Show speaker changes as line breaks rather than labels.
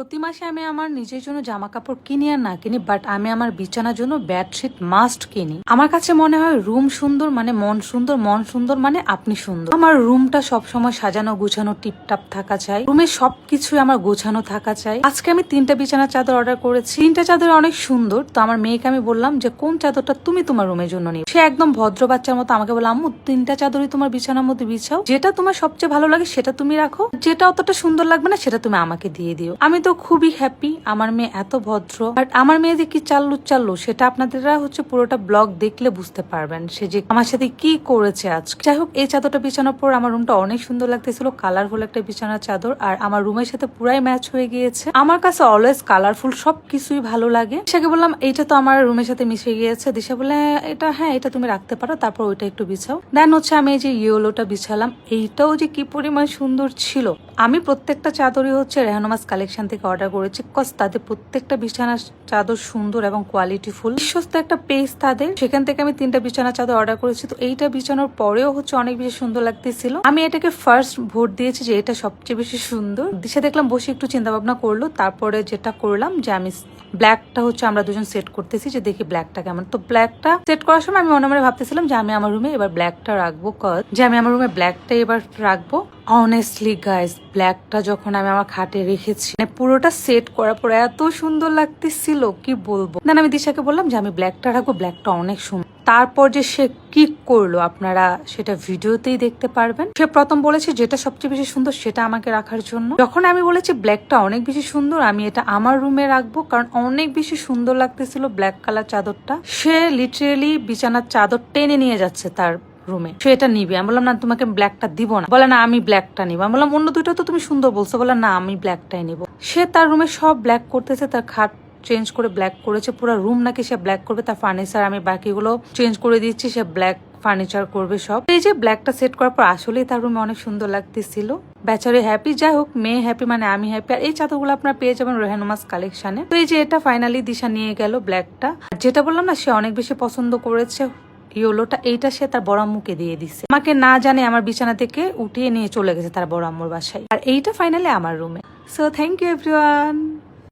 প্রতি মাসে আমি আমার নিজের জন্য জামা কাপড় কিনি আর না কিনি বাট আমি আমার বিছানার জন্য বেডশিট মাস্ট কিনি। আমার কাছে মনে হয় রুম সুন্দর মানে মন সুন্দর মন সুন্দর মানে আপনি সুন্দর। আমার রুমটা সবসময় সাজানো গুছানো টিপটাপ থাকা চাই। রুমের সবকিছু আমার গোছানো থাকা চাই। আজকে আমি তিনটা বিছানার চাদর অর্ডার করেছি। তিনটা চাদর অনেক সুন্দর, তো আমার মেয়েকে আমি বললাম যে, কোন চাদরটা তুমি তোমার রুমের জন্য নিও? সে একদম ভদ্র বাচ্চার মতো আমাকে বললাম আম্মু, তিনটা চাদরই তোমার বিছানার মধ্যে বিছাও। যেটা তোমার সবচেয়ে ভালো লাগে সেটা তুমি রাখো। যেটা অতটা সুন্দর লাগবে না সেটা তুমি আমাকে দিয়ে দিও। আমি তো খুবই হ্যাপি আমার মেয়ে এত ভদ্র। আর আমার মেয়ে যে কি চাল্লু চাল্লু, সেটা আপনাদেরা হচ্ছে পুরোটা ব্লগ দেখলে বুঝতে পারবেন সে যে আমার সাথে কি করেছে আজ যাই হোক, এই চাদরটা বিছানোর পর আমার রুমটা অনেক সুন্দর লাগতেছিল কালারফুল একটা বিছানার চাদর, আর আমার রুমের সাথে পুরাই ম্যাচ হয়ে গিয়েছে। আমার কাছে অলওয়েজ কালারফুল সব কিছুই ভালো লাগে। দিশাকে বললাম, এইটা তো আমার রুমের সাথে মিশে গিয়েছে। দিশা বলে এটা হ্যাঁ এটা তুমি রাখতে পারো, তারপর ওইটা একটু বিছাও। দেন হচ্ছে আমি এই যে ইয়েলোটা বিছালাম, এইটাও যে কি পরিমাণ সুন্দর ছিল। আমি প্রত্যেকটা চাদরই হচ্ছে রেহানুমাস কালেকশন থেকে অর্ডার করেছি কজ তাদের প্রত্যেকটা বিছানার চাদর সুন্দর এবং কোয়ালিটিফুল বিশ্বস্ত একটা পেজ তাদের। সেখান থেকে আমি তিনটা বিছানা চাদর অর্ডার করেছি, তো এইটা বিছানোর পরেও হচ্ছে অনেক বেশি সুন্দর লাগতেছিল। আমি এটাকে ফার্স্ট ভোট দিয়েছি যে এটা সবচেয়ে বেশি সুন্দর। দিশা দেখলাম বসে একটু চিন্তা ভাবনা করল, তারপরে যেটা করলাম যে আমি ব্ল্যাকটা হচ্ছে আমরা দুজন সেট করতেছি যে দেখি ব্ল্যাকটা কেমন। তো ব্ল্যাকটা সেট করার সময় আমি মনে মনে ভাবতেছিলাম যে আমি আমার রুমে এবার ব্ল্যাকটা রাখব কজ যে আমি আমার রুমে ব্ল্যাকটা এবার রাখব। অনেস্টলি গাইস ব্ল্যাকটা যখন আমি আমার খাটে রেখেছি মানে পুরোটা সেট করার পর এত সুন্দর লাগতেছিল, কি বলব? দেন আমি দিশাকে বললাম যে, আমি ব্ল্যাকটা রাখব, ব্ল্যাকটা অনেক সুন্দর। তারপর যে সে কি করল, আপনারা সেটা ভিডিওতেই দেখতে পারবেন। সে প্রথম বলেছে, যেটা সবচেয়ে বেশি সুন্দর, সেটা আমাকে রাখার জন্য। যখন আমি বলেছি, ব্ল্যাকটা অনেক বেশি সুন্দর, আমি এটা আমার রুমে রাখব, কারণ অনেক বেশি সুন্দর লাগতেছিল ব্ল্যাক কালার চাদরটা। সে লিটারেলি বিছানার চাদর টেনে নিয়ে যাচ্ছে তার রুমে সে এটা নিবে। আমি বললাম, না, তোমাকে ব্ল্যাকটা দিব না। বলে, না, আমি ব্ল্যাকটা নিবো। আমি বললাম, অন্য দুটো তো তুমি সুন্দর বলছো। বলে, না, আমি ব্ল্যাকটাই নিবো। সে তার রুমে সব ব্ল্যাক করতেছে, তার খাট চেঞ্জ করে ব্ল্যাক করেছে। পুরো রুম নাকি সে ব্ল্যাক করবে, তার ফার্নিচার আমি বাকিগুলো চেঞ্জ করে দিচ্ছি, সে ব্ল্যাক ফার্নিচার করবে সব। এই যে ব্ল্যাকটা সেট করার পর আসলেই তার রুমে অনেক সুন্দর লাগতেছিল। বেচারে হ্যাপি যাই হোক, মেয়ে হ্যাপি মানে আমি হ্যাপি আর এই চাদরগুলো আপনার পেয়ে যাবেন রেহানুমাস কালেকশনে তো এই যে এটা ফাইনালি দিশা নিয়ে গেল ব্ল্যাকটা যেটা বললাম না, সে অনেক বেশি পছন্দ করেছে। ইয়োলোটা এইটা সে তার বড় আম্মুকে দিয়ে দিছে। আমাকে না জানে আমার বিছানা থেকে উঠিয়ে নিয়ে চলে গেছে তার বড় আম্মুর বাসায়। আর এইটা ফাইনালি আমার রুমে সো থ্যাংক ইউ এভরিওয়ান